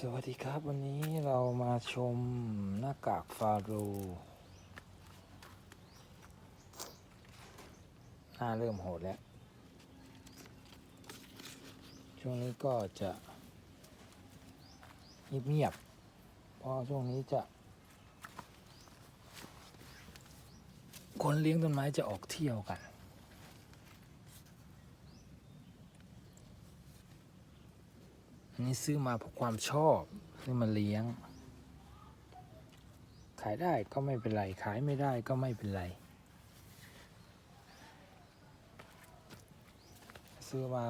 สวัสดีครับวันนี้เรามาชมหน้ากากฟาโรห์หน้าเริ่มโหดแล้ว ช่วงนี้ก็จะเงียบๆเพราะช่วงนี้จะ คนเลี้ยงต้นไม้จะออกเที่ยวกัน นี้ซื้อมาเพราะความชอบซื้อมาเลี้ยง ขายได้ก็ไม่เป็นไร ขายไม่ได้ก็ไม่เป็นไร ซื้อมา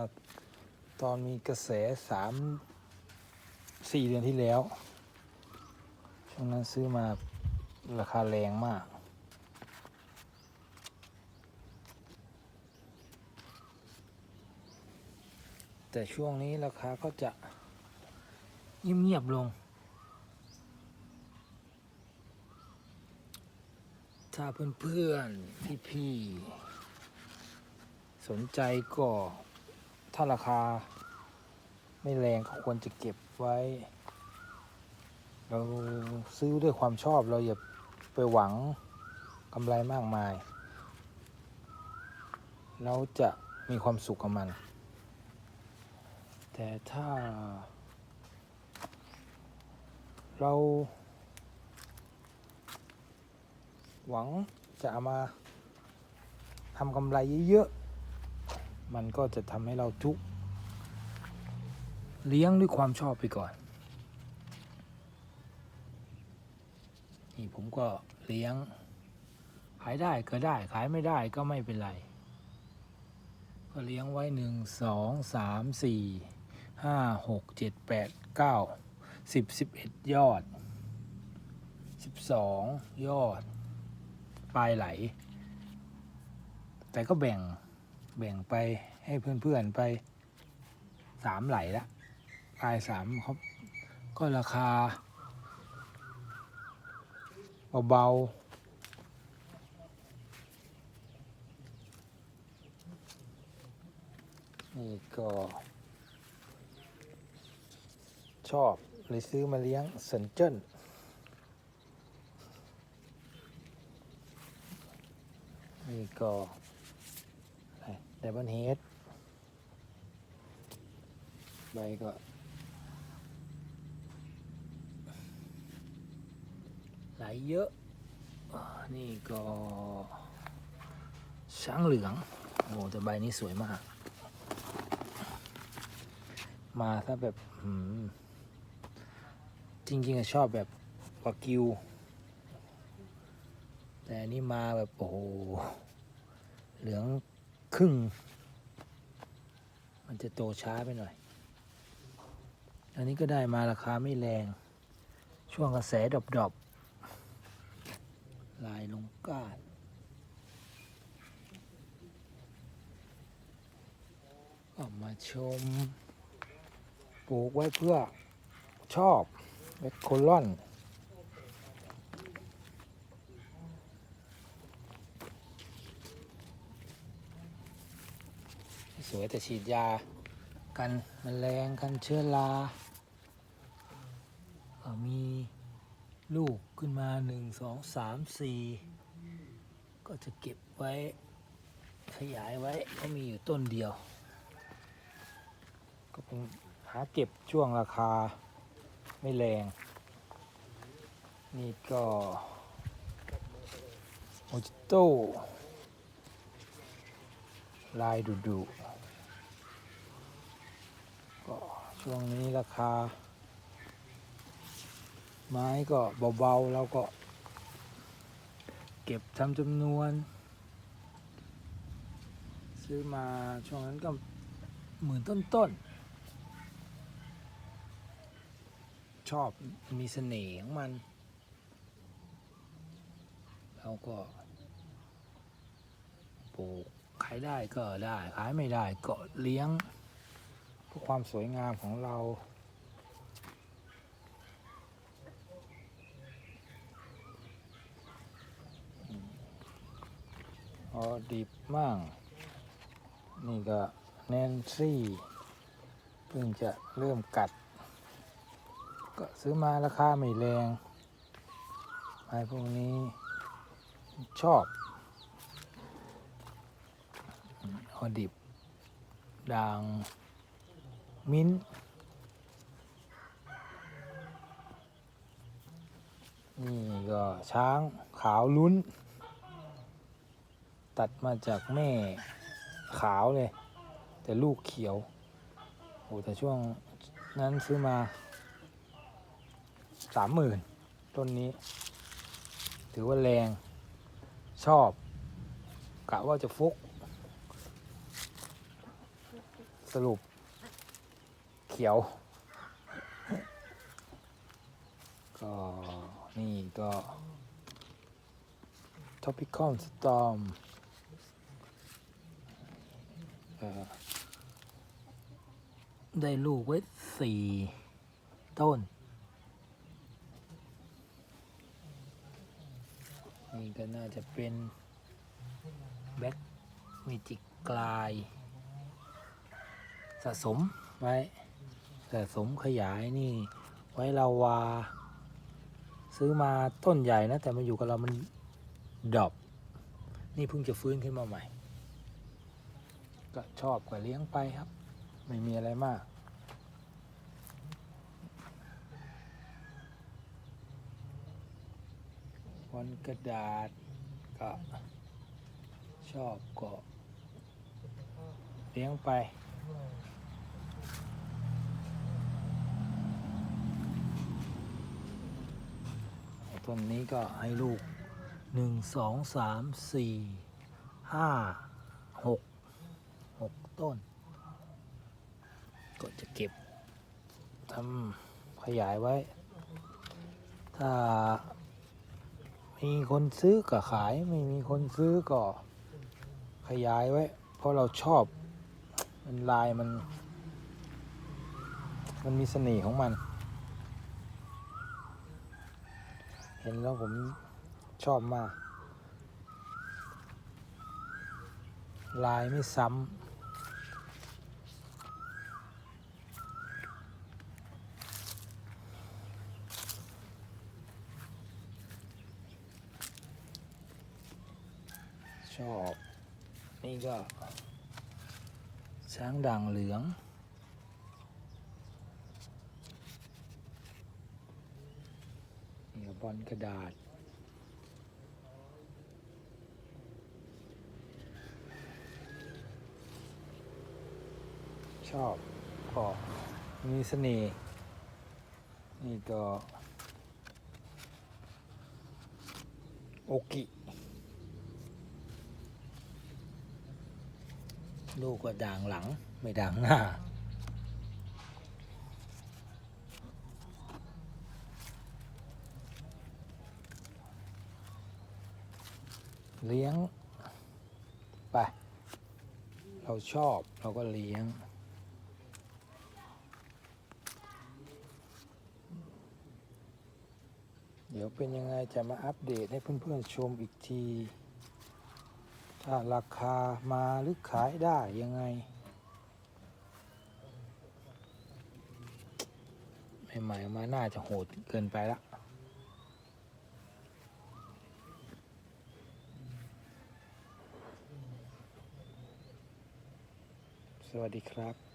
ตอนมีกระแสสามสี่เดือนที่แล้ว ช่วงนั้นซื้อมาราคาแรงมากแต่ช่วงนี้ราคาก็จะ เงียบๆลง ถ้าเพื่อนๆ พี่ๆ สนใจก็ถ้าราคาไม่แรงก็ควรจะเก็บไว้ เราซื้อด้วยความชอบเราอย่าไปหวังกำไรมากมาย เราจะมีความสุขกับมัน แต่ถ้า เรา หวังจะามาทำกำไรเยอะๆ มันก็จะทำให้เราทุกเลี้ยงด้วยความชอบไปก่อน นี่ผมก็เลี้ยง ขายได้ก็ได้ ขายไม่ได้ก็ไม่เป็นไร ก็เลี้ยงไว้หนึ่งสองสามสี่ห้าหกเจ็ดแปดเก้า สิบสิบเอ็ดยอดสิบสองยอด ปลายไหล แต่ก็แบ่งแบ่งไปให้เพื่อนๆไปสามไหลละปลายสามเขาก็ราคาเบาๆนี่ก็ชอบ เลยซื้อมาเลี้ยงเซนเจิ้นนี่ก็ไดบันเฮดใบก็ไหลเยอะ นี่ก็ช้างเหลือง โอ้แต่ใบนี้สวยมาก มาถ้าแบบหืม จริงๆอะชอบแบบวากิว แต่อันนี้มาแบบโอ้โหเหลืองครึ่ง มันจะโตช้าไปหน่อย อันนี้ก็ได้มาราคาไม่แรง ช่วงกระแสดรอปๆลายลงก้านก็มาชม ปลูกไว้เพื่อชอบ เวทโคลอนสวยแต่ฉีดยา กันแมลงกันเชื้อราก็มีลูกขึ้นมาหนึ่งสองสามสี่ก็จะเก็บไว้ ขยายไว้ก็มีอยู่ต้นเดียว ก็เป็นหาเก็บช่วงราคา ไม่แรง นี่ก็โมจิโต้ลายดุดุก็ช่วงนี้ราคา ไม้ก็เบาๆ แล้วก็ เก็บทำจำนวน ซื้อมาช่วงนั้นก็หมื่นต้นๆ ชอบมีเสน่ห์ของมันแล้วก็ปลูกขายได้ก็ได้ขายไม่ได้ก็เลี้ยงเพื่อความสวยงามของเราอออดิบมั่ง นี่ก็แนนซี่ เพิ่งจะเริ่มกัด ก็ซื้อมาราคาไม่แรงไม้พวกนี้ชอบออดิบด่างมิ้นนี่ก็ช้างขาวลุ้น ตัดมาจากแม่ขาวเลย แต่ลูกเขียวโอ้แต่ช่วงนั้นซื้อมา สามหมื่นต้นนี้ ถือว่าแรงชอบกะว่าจะฟุก สรุป เขียว ก็นี่ก็ Topical Storm เอ่อได้ลูกไว้สี่ต้น นี่ก็น่าจะเป็นแบ็กมิจิกกลาย สะสมไว้ สะสมขยายนี่ ไว้ลาวา ซื้อมาต้นใหญ่นะ แต่มาอยู่กับเรามันดรอปนี่เพิ่งจะฟื้นขึ้นมาใหม่ ก็ชอบก็เลี้ยงไปครับ ไม่มีอะไรมาก วันกระดาษก็ชอบก็เลี้ยงไป ต้นนี้ก็ให้ลูกหนึ่งสองสามสี่ห้าหกหกต้น ก็จะเก็บทำขยายไว้ ถ้า มีคนซื้อก็ขาย ไม่มีคนซื้อก็ขยายไว้ เพราะเราชอบ มันลายมัน มันมีเสน่ห์ของมัน เห็นแล้วผมชอบมาก ลายไม่ซ้ำ ชอบ นี่ก็ ช้างด่างเหลือง นี่ก็บอลกระดาษ ชอบก็มีเสน่ห์นี่ก็โอกิ ลูกก็ด่างหลังไม่ด่างหน้า เลี้ยง ไป เราชอบเราก็เลี้ยง เดี๋ยวเป็นยังไงจะมาอัปเดตให้เพื่อนๆชมอีกที ราคามาหรือขายได้ยังไง ใหม่ๆมาน่าจะโหดเกินไปละสวัสดีครับ